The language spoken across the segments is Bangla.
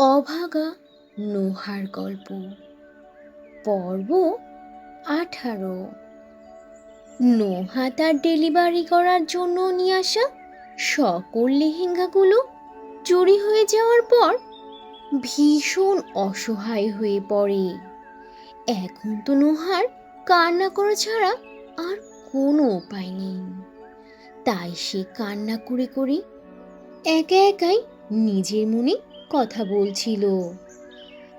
অভাগা নোহার গল্প। পর্ব আঠারো। নোহা তার ডেলিভারি করার জন্য নিয়ে আসা সকল লেহেঙ্গাগুলো চুরি হয়ে যাওয়ার পর ভীষণ অসহায় হয়ে পড়ে। এখন তো নোহার কান্না করা ছাড়া আর কোনো উপায় নেই। তাই সে কান্না করে করে একা একাই নিজের মনে কথা বলছিল।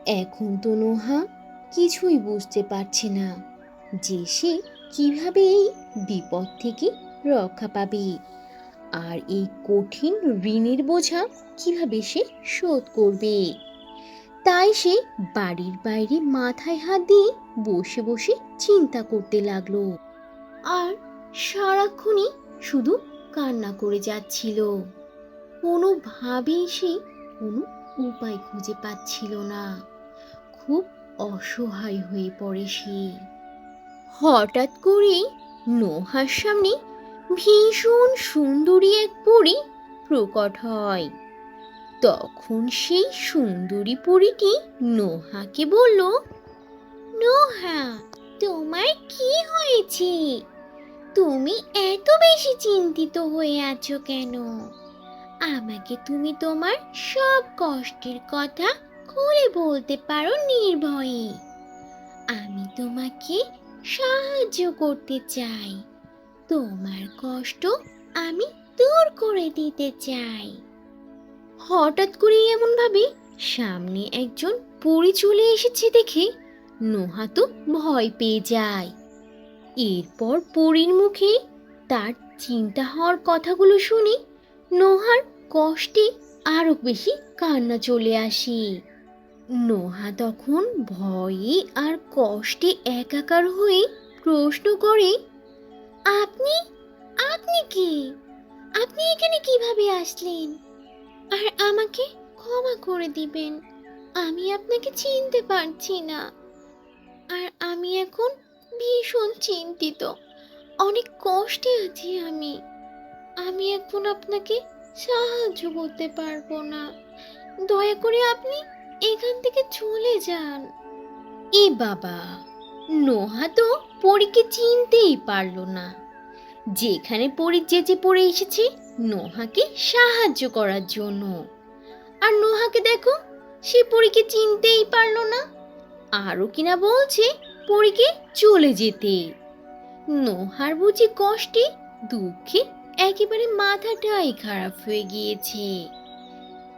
এখন তো নোহা কিছুই বুঝতে পারছে না যে সে কীভাবে এই বিপদ থেকে রক্ষা পাবে আর এই কঠিন ঋণের বোঝা কীভাবে সে শোধ করবে। তাই সে বাড়ির বাইরে মাথায় হাত দিয়ে বসে বসে চিন্তা করতে লাগল আর সারাক্ষণই শুধু কান্না করে যাচ্ছিল। কোনোভাবেই সে কোনো উপায় খুঁজে পাচ্ছিল না। খুব অসহায় হয়ে পড়ে সে। হঠাৎ করেই নোহার সামনে ভীষণ সুন্দরী এক পরী প্রকট হয়। তখন সেই সুন্দরী পরীটি নোহাকে বলল, নোহা, তোমার কি হয়েছে? তুমি এত বেশি চিন্তিত হয়ে আছো কেন? আমাকে তুমি তোমার সব কষ্টের কথা খুলে বলতে পারো নির্ভয়ে। আমি তোমাকে সাহায্য করতে চাই। তোমার কষ্ট আমি দূর করে দিতে চাই। হঠাৎ করে এমন ভাবে সামনে একজন পরি চলে এসেছে দেখে নোহা তো ভয় পেয়ে যায়। এরপর পরীর মুখে তার চিন্তা হওয়ার কথাগুলো শুনে নোহার কষ্টে আরও বেশি কান্না চলে আসে। নোহা তখন ভয়ে আর কষ্টে একাকার হয়ে প্রশ্ন করে, আপনি আপনি কে? আপনি এখানে কীভাবে আসলেন? আর আমাকে ক্ষমা করে দিবেন। আমি আপনাকে চিনতে পারছি না। আর আমি এখন ভীষণ চিন্তিত। অনেক কষ্টে আছি আমি। আমি এখন আপনাকে সাহায্য করতে পারব না। দয়া করে আপনি এখান থেকে চলে যান। এ বাবা, নোহা তো পরীকে চিনতেই পারল না। যেখানে পরী যেচে পড়ে এসেছে, নোহাকে সাহায্য করার জন্য। আর নোহাকে দেখো, সে পরীকে চিনতেই পারল না। আরও কিনা বলছে পরীকে চলে যেতে। নোহার বুঝি কষ্টে, দুঃখে একেবারে মাথাটাই খারাপ হয়ে গিয়েছে।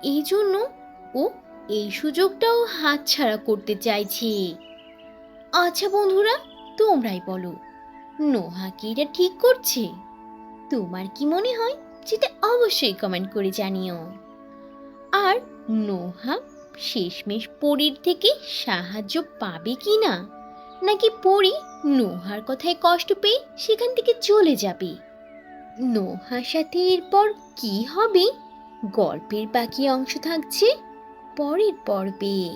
এই জন্য ও এই সুযোগটাও হাতছাড়া করতে চাইছে। আচ্ছা বন্ধুরা, তোমরাই বলো, নোহা কি এটা ঠিক করছে? তোমার কি মনে হয় সেটা অবশ্যই কমেন্ট করে জানিও। আর নোহা শেষমেশ পরীর থেকে সাহায্য পাবে কি না নাকি পরী নোহার কথায় কষ্ট পেয়ে সেখান থেকে চলে যাবে? নোহার সাথে এরপর কি হবে? গল্পের বাকি অংশ থাকছে পরের পর্বে।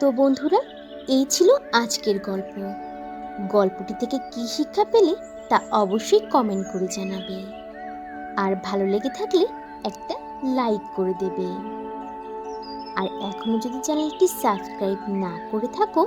তো বন্ধুরা, এই ছিল আজকের গল্প। গল্পটি থেকে কি শিক্ষা পেলে তা অবশ্যই কমেন্ট করে জানাবে। আর ভালো লেগে থাকলে একটা লাইক করে দেবে। আর এখনও যদি চ্যানেলটি সাবস্ক্রাইব না করে থাকো